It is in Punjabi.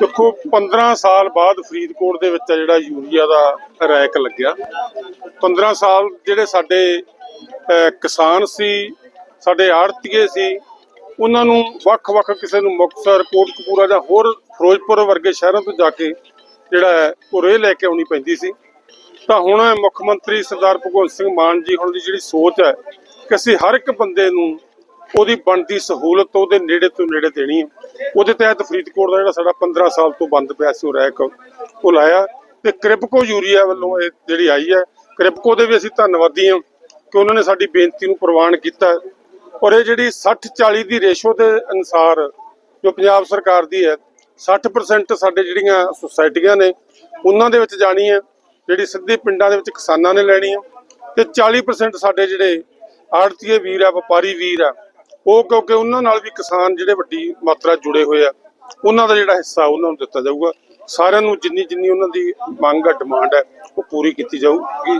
ਦੇਖੋ 15 ਸਾਲ ਬਾਅਦ ਫਰੀਦਕੋਟ ਦੇ ਵਿੱਚ ਆ ਜਿਹੜਾ ਯੂਰੀਆ ਦਾ ਰੈਕ ਲੱਗਿਆ। 15 ਸਾਲ ਜਿਹੜੇ ਸਾਡੇ ਕਿਸਾਨ ਸੀ, ਸਾਡੇ ਆੜਤੀਏ ਸੀ, ਉਹਨਾਂ ਨੂੰ ਵੱਖ-ਵੱਖ ਕਿਸੇ ਨੂੰ ਮੁਕਤਸਰ, ਕੋਟਕਪੂਰਾ ਜਾਂ ਹੋਰ ਫਿਰੋਜ਼ਪੁਰ ਵਰਗੇ ਸ਼ਹਿਰਾਂ ਤੋਂ ਜਾ ਕੇ ਜਿਹੜਾ ਹੈ, ਉਹ ਰੇਹ ਲੈ ਕੇ ਆਉਣੀ ਪੈਂਦੀ ਸੀ। ਤਾਂ ਹੁਣ ਮੁੱਖ ਮੰਤਰੀ ਸਰਦਾਰ ਭਗਵੰਤ ਸਿੰਘ ਮਾਨ ਜੀ, ਹੁਣ ਦੀ ਜਿਹੜੀ ਸੋਚ ਹੈ, ਕਿ ਅਸੀਂ ਹਰ ਇੱਕ ਬੰਦੇ ਨੂੰ ਉਹਦੀ ਬਣਦੀ ਸਹੂਲਤ ਉਹਦੇ ਨੇੜੇ ਤੋਂ ਨੇੜੇ ਦੇਣੀ ਹੈ। ਉਹਦੇ ਤਹਿਤ ਫਰੀਦਕੋਟ ਦਾ ਜਿਹੜਾ ਸਾਡਾ 15 ਸਾਲ ਤੋਂ ਬੰਦ ਪਿਆ ਸੀ, ਉਹ ਰੈਕ ਉਹ ਲਾਇਆ। ਤੇ ਕ੍ਰਿਪਕੋ ਯੂਰੀਆ ਵੱਲੋਂ ਇਹ ਜਿਹੜੀ ਆਈ ਹੈ, ਕ੍ਰਿਪਕੋ ਦੇ ਵੀ ਅਸੀਂ ਧੰਨਵਾਦੀ ਹਾਂ ਕਿ ਉਹਨਾਂ ਨੇ ਸਾਡੀ ਬੇਨਤੀ ਨੂੰ ਪ੍ਰਵਾਨ ਕੀਤਾ। ਔਰ ਇਹ ਜਿਹੜੀ 60 40 ਦੀ ਰੇਸ਼ੋ ਦੇ ਅਨੁਸਾਰ ਜੋ ਪੰਜਾਬ ਸਰਕਾਰ ਦੀ ਹੈ 60% ਸਾਡੇ ਜਿਹੜੀਆਂ ਸੁਸਾਇਟੀਆਂ ਨੇ, ਉਹਨਾਂ ਦੇ ਵਿੱਚ ਜਾਣੀ ਹੈ। ਜਿਹੜੀ ਸਿੱਧੇ ਪਿੰਡਾਂ ਦੇ ਵਿੱਚ ਕਿਸਾਨਾਂ ਨੇ ਲੈਣੀ ਹੈ। ਤੇ 40% ਸਾਡੇ ਜਿਹੜੇ ਆੜਤੀਏ ਵੀਰ ਆ, ਵਪਾਰੀ ਵੀਰ ਆ ਉਹ ਕਿਉਂਕਿ ਉਹਨਾਂ ਨਾਲ ਵੀ ਕਿਸਾਨ ਜਿਹੜੇ ਵੱਡੀ ਮਾਤਰਾ ਜੁੜੇ ਹੋਏ ਆ, ਉਹਨਾਂ ਦਾ ਜਿਹੜਾ ਹਿੱਸਾ ਉਹਨਾਂ ਨੂੰ ਦਿੱਤਾ ਜਾਊਗਾ। ਸਾਰਿਆਂ ਨੂੰ ਜਿੰਨੀ ਜਿੰਨੀ ਉਹਨਾਂ ਦੀ ਮੰਗ ਹੈ ਡਿਮਾਂਡ ਹੈ ਉਹ ਪੂਰੀ ਕੀਤੀ ਜਾਊਗੀ।